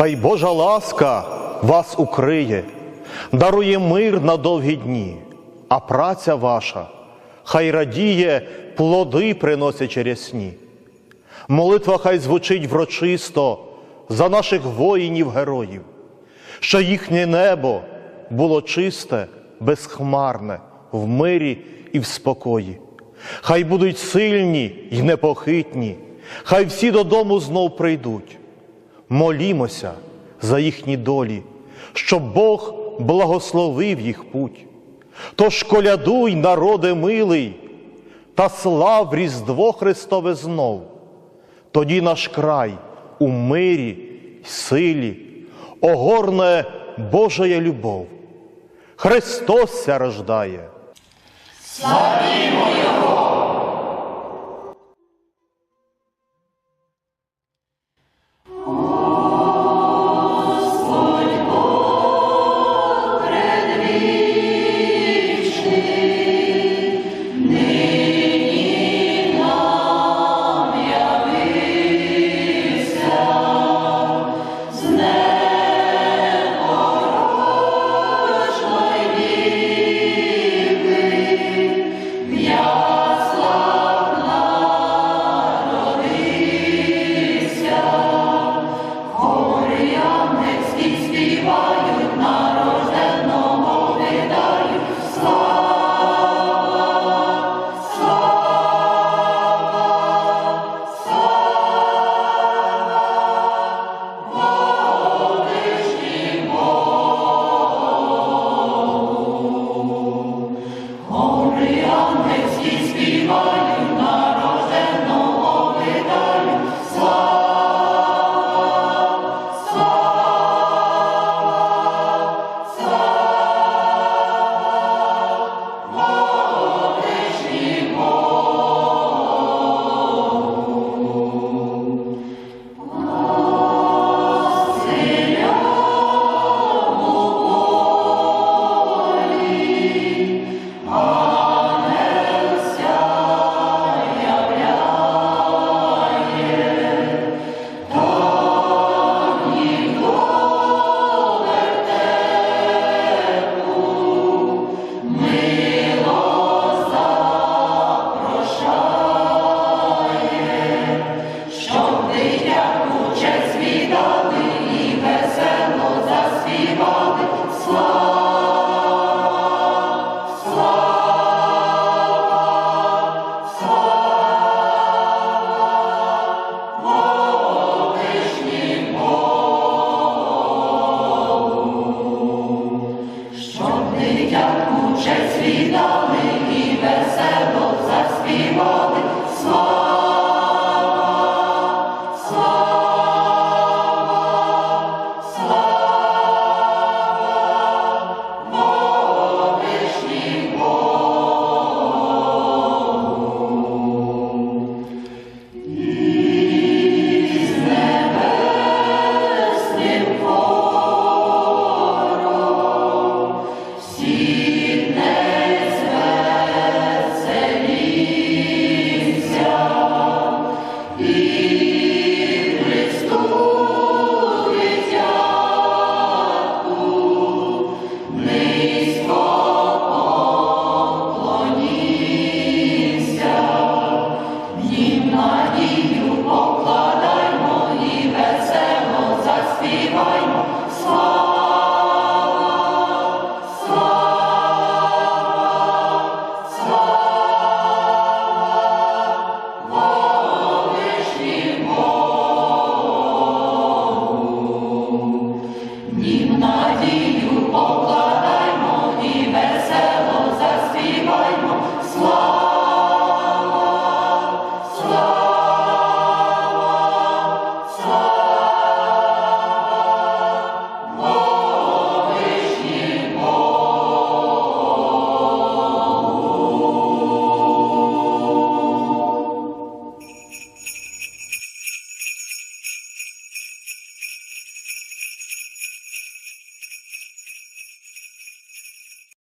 Хай Божа ласка вас укриє, дарує мир на довгі дні, а праця ваша хай радіє, плоди приносять рясні. Молитва хай звучить врочисто за наших воїнів-героїв, що їхнє небо було чисте, безхмарне, в мирі і в спокої. Хай будуть сильні й непохитні, хай всі додому знов прийдуть. Молімося за їхні долі, щоб Бог благословив їх путь. Тож колядуй, народе милий, та слав Різдво Христове знов. Тоді наш край у мирі силі огорне Божая любов. Христос ся рождає. Дитя one.